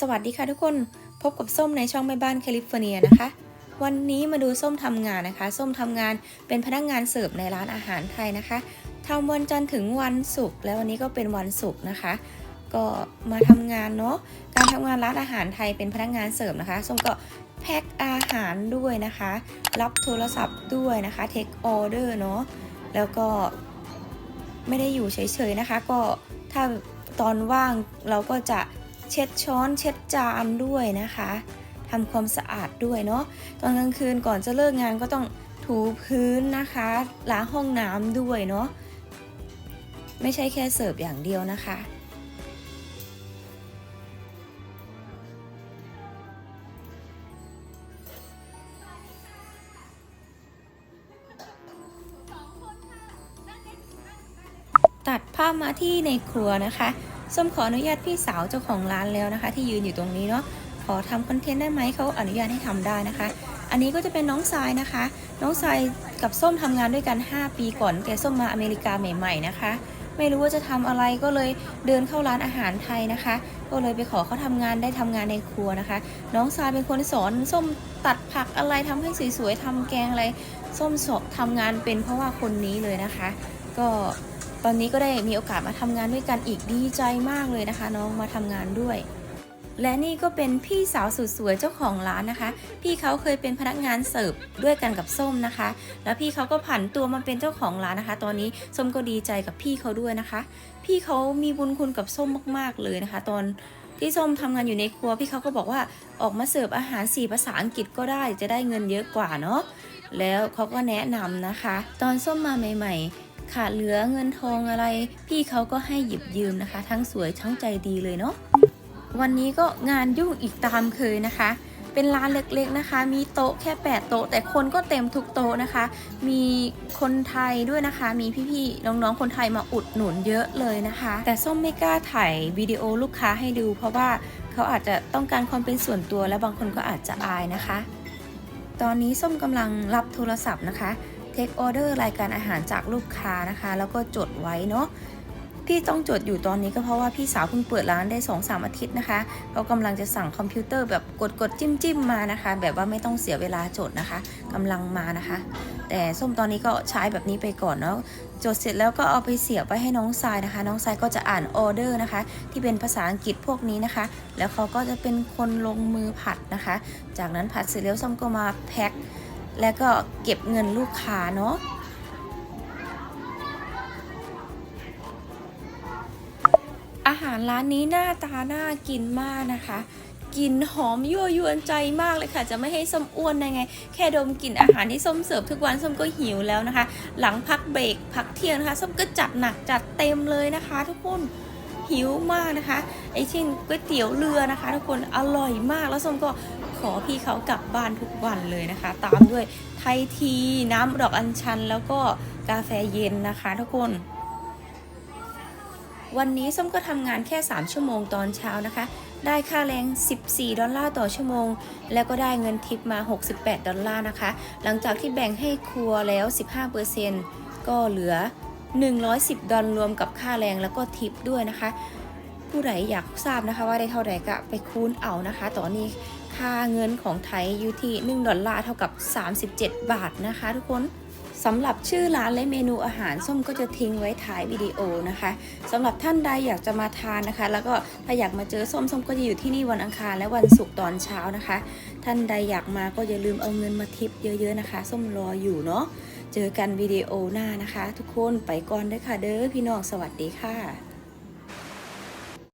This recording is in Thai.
สวัสดีค่ะทุกคนพบกับส้มในช่องแม่บ้านแคลิฟอร์เนียนะคะ วันนี้มาดูส้มทำงานนะคะ ส้มทำงานเป็นพนักงานเสิร์ฟในร้านอาหารไทยนะคะทำวันจันทร์ถึงวันศุกร์แล้ววันนี้ก็เป็นวันศุกร์นะคะ ก็มาทำงานเนาะการทำงานร้านอาหารไทยเป็นพนักงานเสิร์ฟนะคะ ส้มก็แพ็คอาหารด้วยนะคะ รับโทรศัพท์ด้วยนะคะเทคออเดอร์เนาะแล้วก็ไม่ได้อยู่เฉยๆนะคะ ก็ถ้าตอนว่างเราก็จะ เช็ดช้อน เช็ดจานด้วยนะคะทำความสะอาดด้วยเนาะตอนกลางคืนก่อนจะเลิกงานก็ต้องถูพื้นนะคะล้างห้องน้ำด้วยเนาะไม่ใช่แค่เสิร์ฟอย่างเดียวนะคะตัดภาพมาที่ในครัวนะคะ ส้มขออนุญาตพี่สาวเจ้าของร้านแล้วนะคะ ที่ยืนอยู่ตรงนี้เนาะขอทำคอนเทนต์ได้ไหมเขาอนุญาตให้ทำได้นะคะ อันนี้ก็จะเป็นน้องทรายนะคะ น้องทรายกับส้มทำงานด้วยกัน 5 ปีก่อนแต่ส้มมาอเมริกาใหม่ ๆ นะคะ ไม่รู้ว่าจะทำอะไรก็เลยเดินเข้าร้านอาหารไทยนะคะ ก็เลยไปขอเขาทำงานได้ทำงานในครัวนะคะ น้องทรายเป็นคนสอนส้มตัดผักอะไรทำให้สวยๆทำแกงอะไรส้มสอบทำงานเป็นเพราะว่าคนนี้เลยนะคะ ก็ ตอนนี้ก็ได้มีโอกาสมาทำงานด้วยกันอีกดีใจมากเลยนะคะ น้องมาทำงานด้วย และนี่ก็เป็นพี่สาวสุดสวยเจ้าของร้านนะคะ พี่เขาเคยเป็นพนักงานเสิร์ฟด้วยกันกับส้มนะคะ แล้วพี่เขาก็ผันตัวมาเป็นเจ้าของร้านนะคะ ตอนนี้ส้มก็ดีใจกับพี่เขาด้วยนะคะ พี่เขามีบุญคุณกับส้มมากๆเลยนะคะ ตอนที่ส้มทำงานอยู่ในครัวพี่เขาก็บอกว่าออกมาเสิร์ฟอาหารสี่ภาษาอังกฤษก็ได้จะได้เงินเยอะกว่าเนาะแล้วเขาก็แนะนำนะคะ ตอนส้มมาใหม่ ๆ ขาดเหลือเงินทองอะไร พี่เขาก็ให้หยิบยืมนะคะ ทั้งสวยทั้งใจดีเลยเนาะวันนี้ก็งานยุ่งอีกตามเคยนะคะ เป็นร้านเล็กๆนะคะ มีโต๊ะแค่ 8 โต๊ะ แต่คนก็เต็มทุกโต๊ะนะคะ มีคนไทยด้วยนะคะ มีพี่ๆน้องๆคนไทยมาอุดหนุนเยอะเลยนะคะ แต่ส้มไม่กล้าถ่ายวิดีโอลูกค้าให้ดู เพราะว่าเขาอาจจะต้องการความเป็นส่วนตัวและบางคนก็อาจจะอายนะคะ ตอนนี้ส้มกำลังรับโทรศัพท์นะคะ เทคออเดอร์รายการอาหารจากลูกค้านะคะ แล้วก็จดไว้เนาะพี่ต้องจดอยู่ตอนนี้ก็เพราะว่าพี่สาวเพิ่งเปิดร้านได้2อสาอาทิตย์นะคะเขากำลังจะสั่งคอมพิวเตอร์แบบกดกดจิ้มจิ้มมานะคะ แบบว่าไม่ต้องเสียเวลาจดนะคะกำลังมานะคะ แต่ส้มตอนนี้ก็ใช้แบบนี้ไปก่อนเนาะจดเสร็จแล้วก็เอาไปเสียบไว้ให้น้องทรายนะคะ น้องทรายก็จะอ่านออเดอร์นะคะ ที่เป็นภาษาอังกฤษพวกนี้นะคะ แล้วเขาก็จะเป็นคนลงมือผัดนะคะ จากนั้นผัดเสร็จแล้วส้มก็มาแพ็ค แล้วก็เก็บเงินลูกค้าเนาะอาหารร้านนี้หน้าตาน่ากินมากนะคะกลิ่นหอมยั่วยวนใจมากเลยค่ะ จะไม่ให้ส้มอ้วนได้ไง แค่ดมกลิ่นอาหารที่ส้มเสิร์ฟทุกวันส้มก็หิวแล้วนะคะ หลังพักเบรกพักเที่ยงนะคะส้มก็จัดหนักจัดเต็มเลยนะคะ ทุกคนหิวมากนะคะไอชิ้นก๋วยเตี๋ยวเรือนะคะ ทุกคนอร่อยมากแล้วส้มก็ ขอพี่เขากลับบ้านทุกวันเลยนะคะ ตามด้วยไทยทีน้ำดอกอัญชัน แล้วก็กาแฟเย็นนะคะทุกคนวันนี้ส้มก็ทำงานแค่ 3 ชั่วโมงตอนเช้านะคะ ได้ค่าแรง 14 ดอลลาร์ต่อชั่วโมง แล้วก็ได้เงินทิปมา 68 ดอลลาร์นะคะ หลังจากที่แบ่งให้ครัวแล้ว 15%ก็เหลือ 110 ดอลรวมกับค่าแรงแล้วก็ทิปด้วยนะคะ ผู้ใดอยากทราบนะคะว่าได้เท่าไหร่ก็ไปคูณเอานะคะ ตอนนี้ ค่าเงินของไทยอยู่ที่ 1 ดอลลาร์เท่ากับ 37 บาทนะคะทุกคนสำหรับชื่อร้านและเมนูอาหารส้มก็จะทิ้งไว้ท้ายวิดีโอนะคะสำหรับท่านใดอยากจะมาทานนะคะ แล้วก็ถ้าอยากมาเจอส้มส้มก็จะอยู่ที่นี่วันอังคารและวันศุกร์ตอนเช้านะคะ ท่านใดอยากมาก็อย่าลืมเอาเงินมาทิปเยอะๆนะคะ ส้มรออยู่เนาะเจอกันวิดีโอหน้านะคะ ทุกคนไปก่อนเด้อค่ะเด้อพี่น้องสวัสดีค่ะ